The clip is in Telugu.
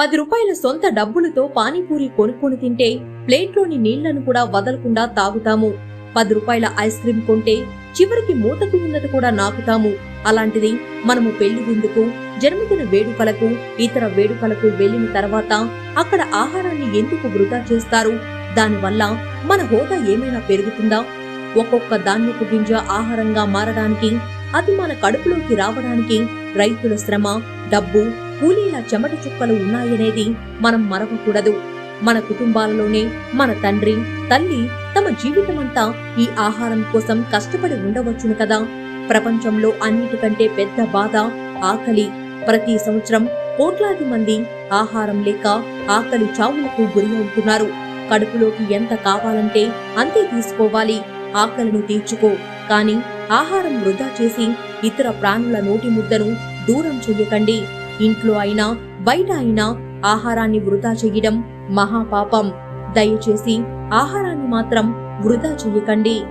పది రూపాయల సొంత డబ్బులతో పానీపూరి కొనుక్కొని తింటే ప్లేట్లోని నీళ్ళను కూడా వదలకుండా తాగుతాము. పది రూపాయల ఐస్ క్రీం కొంటే చివరికి మూతకు ఉన్నది కూడా నాకుతాము. అలాంటిది మనము పెళ్ళి విందుకు జన్మదిన వేడుకలకు ఇతర వేడుకలకు వెళ్ళిన తర్వాత అక్కడ ఆహారాన్ని ఎందుకు వృధా చేస్తారు? దానివల్ల మన హోదా ఏమైనా పెరుగుతుందా? ఒక్కొక్క ధాన్యపు గింజ ఆహారంగా మారడానికి అది మన కడుపులోకి రావడానికి రైతుల శ్రమ డబ్బు కూలీల చెమట చుక్కలు ఉన్నాయనేది మనం మరవకూడదు. మన కుటుంబాలలోనే మన తండ్రి తల్లి తమ జీవితమంతా ఈ ఆహారం కోసం కష్టపడి ఉండవచ్చును కదా. ప్రపంచంలో అన్నిటికంటే పెద్ద బాధ ఆకలి. ప్రతి సంవత్సరం కోట్లాది మంది ఆహారం లేక ఆకలి చావులకు గురి అవుతున్నారు. కడుపులోకి ఎంత కావాలంటే అంతే తీసుకోవాలి. ఆకలిని తీర్చుకో. కానీ ఆహారం వృధా చేసి ఇతర ప్రాణుల నోటి ముద్దను దూరం చెయ్యకండి. ఇంట్లో అయినా బయట అయినా ఆహారాన్ని వృధా చెయ్యడం మహాపాపం. దయచేసి ఆహారాన్ని మాత్రం వృధా చెయ్యకండి.